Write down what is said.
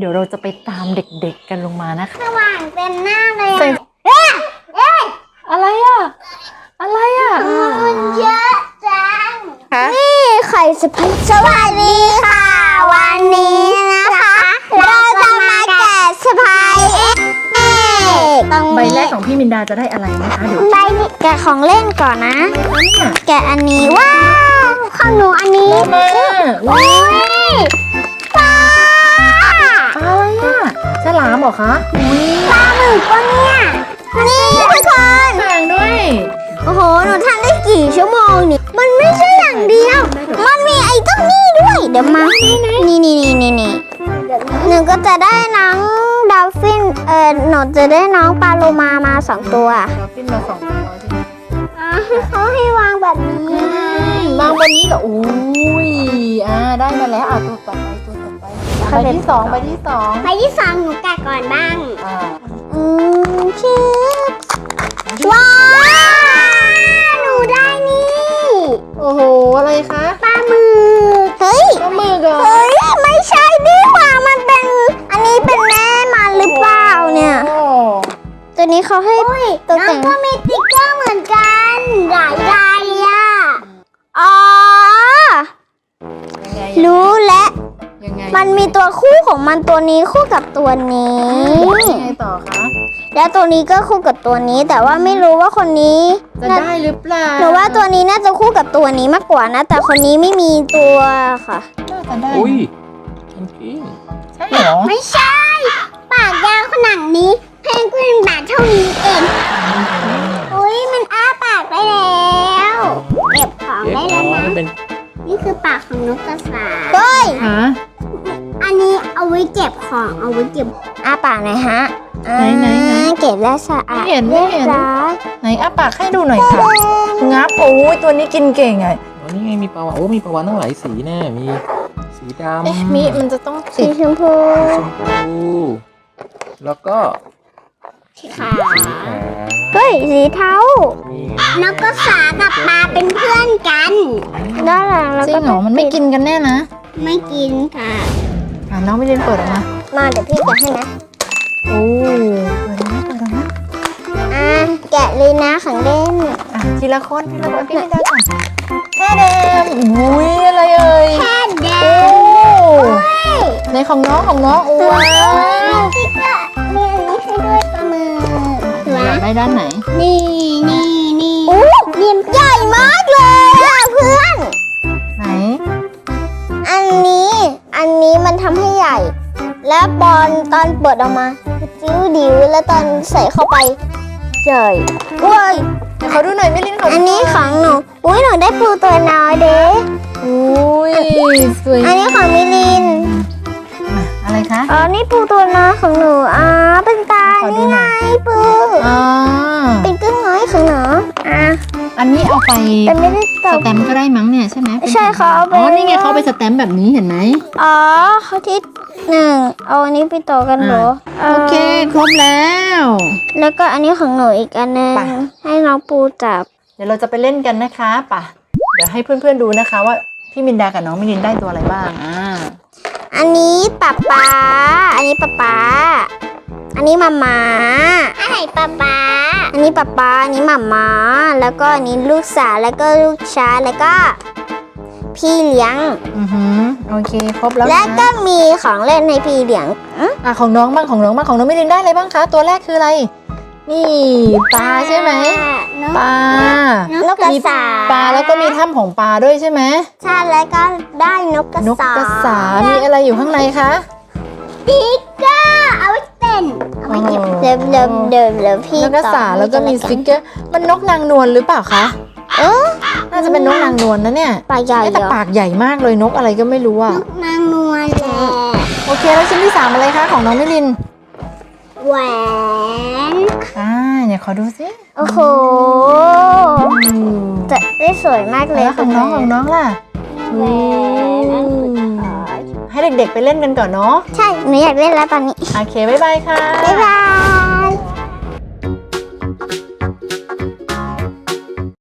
ดี๋ยวเราจะไปตามเด็กๆกันลงมานะคะ สว่างเต็มหน้าเลยใส่อะเอ๊ะเอ๊ะอะไรอะ อะไรอะมันเยอะจังคะนี่ไข่สไปสวัสดีค่ะ วันนี้นะคะ เราจะมาแกะสไปเอ็กตรงใบนี้แรกของพี่มินดาจะได้อะไรนะคะ เดี๋ยวใบนี้แกะของเล่นก่อนนะ เนี่ยแกะอันนี้ว้าว ของหนูอันนี้มาอุ้ย อคะอุ้ยปลาหมึกปะเนี่ยนี่ทุกคนแพงด้วย โอ้โหหนูทำได้กี่ชั่วโมงนี่มันไม่ใช่อย่างเดียว มันมีไอ้ต้นนี้ด้วย เดี๋ยวมานี่นี่นี่นี่นี่หนูก็จะได้น้องดอลฟินเออหนูจะได้น้องปลาโลมามาสองตัวเราขึ้นมาสองตัวใช่ไหมเขาให้วางแบบนี้ วางบนนี้เหรออุ้ยอ่าได้มาแล้วอะตัวต่อไปตัวต่อไป ใบที่สองใบที่สองไปที่สองหนูแกะก่อนบ้าง อ่าอืมชิปว้าว หนูได้นี่โอ้โห อะไรคะปลาหมึกเฮ้ย ปลาหมึกเหรอเฮ้ย ไม่ใช่ดีกว่ามันเป็น อันนี้เป็นแม่มันหรือเปล่าเนี่ย โอ้ตัวนี้เขาให้ตัวแต่งก็มีติ๊กเกอร์เหมือนกันหลายลายเลยอะ อ๋อยังไงรู้แล้วยังไง มันมีตัวคู่ของมันตัวนี้คู่กับตัวนี้ ยังไงต่อคะ แล้วตัวนี้ก็คู่กับตัวนี้ แต่ว่าไม่รู้ว่าคนนี้จะน่าได้หรือเปล่าหนูว่าตัวนี้น่าจะคู่กับตัวนี้มากกว่านะ แต่คนนี้ไม่มีตัวค่ะ น่าจะได้อุ้ยจริงใช่เหรอไม่ใช่ ปากยาวขนาดนี้ เพนกวินบาทเท่านี้เอง อุ้ยมันอ้าปากได้แล้วเก็บของๆเอ๊ะได้อ๋แล้วอนะมันเป็น นี่คือปากของนกกระสา เฮ้ย ฮะ อันนี้เอาไว้เก็บของเอาไว้เก็บอ้าปากหน่อยฮะไหนไหนไหนอ่าเก็บแล้วสะอาดไม่เห็นไม่เห็นรียบร้อยไหนอ้าปากให้ดูหน่อยค่ะ งับโอ้ยตัวนี้กินเก่งอะอ๋อนี่ไงมีปลาวานโอ้มีปลาวานตั้งหลายสีแน่มีสีดำเอ๊ะมีมันจะต้องสีติดชมพูชมพูแล้วก็สีขาวสีขาวเฮ้ยสีเทานี่นกกระสากับปลาเป็นเพื่อนกัน ด้านหลังแล้วจริก็งเหรอมันไม่กินกันแน่นะ ไม่กินค่ะ อ่าน้องไม่เล่นเปิดออกมามาเดี๋ยวพี่แกะให้นะโอ้เปิดนะเปิดนะอ่าแกะเลยนะของเล่นอะทีละคนทีละคนพี่ไม่ได้ก่อนแค่เดมอุ้ยอะไรเอ่ยแค่เด็โอ้ในของน้องของน้องโอ้ว้าวพี่ก็มีอันนี้ให้ด้วยปลาหมึกถูกไหมอยากได้ด้านไหน นี่นี่นี่โอ้นิ่มใหญ่มากเลยอะเพื่อนไหน อันนี้ อันนี้มันทำให้ใหญ่ แล้วบอลตอนเปิดออกมาจิ้วดิวแล้วตอนใส่เข้าไปใหญ่เว้ยเดี๋ยวเขาดูหน่อยไม่ลินเขาดูอันนี้ของหนู อุ้ยหนูได้ปูตัวน้อยเด้อุ้ยสวยอันนี้ของมิลินอะอะไรคะ อ๋อนี่ปูตัวน้อยของหนูอ่าเป็นตาขอดูนี่หน่ไงอย ปูอ่าเป็นกึ่งน้อยของหนูอ่า อันนี้เอาไปแต่ไม่ได้ตสกแตมป์ก็ได้มั้งเนี่ยใช่ไหมป็นใช่เขาเอาไปอ๋อนี่ไงเขาเอาไปสแตมป์แบบนี้เห็นไหมอ๋อเขาที่หนึ่งเอาอันนี้ไปต่อกันเหรอโอเคครบแล้ว แล้วก็อันนี้ของหนูอีกอันหนึงไป ให้น้องปูจับ เดี๋ยวเราจะไปเล่นกันนะคะป่ะ เดี๋ยวให้เพื่อนๆดูนะคะ ว่าพี่มินดากับน้องมิลินได้ตัวอะไรบ้างอ่าอันนี้ป๊าป๊าอันนี้ป๊าป๊าอันนี้มาม่า อะไรป๊าป๊าอันนี้ป๊าป๊าอันนี้มาม่าแล้วก็อันนี้ลูกสาวแล้วก็ลูกชายแล้วก็ พี่เลี้ยง อือหือโอเคครบแล้วและนะก็มีของเล่นให้พี่เลี้ยงอะของน้องบ้างของน้องบ้างของน้องมิลินได้อะไรบ้างคะตัวแรกคืออะไร นี่ปลาใช่ไหมปลานกกระมีสาปลาแล้วก็มีถ้ำของปลาด้วยใช่ไหมใช่แล้วก็ได้นกกระนกสากระสามีอะไรอยู่ข้างในคะ ติ๊กเกอร์เอาไว้เต้ นเอาไว้เก็บอ๋อเดิมเดิมเดิมเดิมพี่นกกระสาต่อแล้วก็มีสให้ติ๊กเกอร์มันนกนางนวลหรือเปล่าคะเออน่าจะเป็นนกนางนวลนะเนี่ยปลาใหญ่เอ๊ะแต่เหรอปากใหญ่มากเลยนกอะไรก็ไม่รู้อะนกนางนวลแหละโอเคแล้วชิ้นที่สามอะไรคะของน้องมิลินแหวนอ่าเนี่ยขอดูสิโอ้โหอืมจะได้สวยมากเลยแล้วของน้องของน้องล่ะแหวนอันสุดท้าย ให้เด็กๆไปเล่นกันก่อนเนาะ ใช่ หนูอยากเล่นแล้วตอนนี้ โอเค บ๊ายบายค่ะ บ๊ายบาย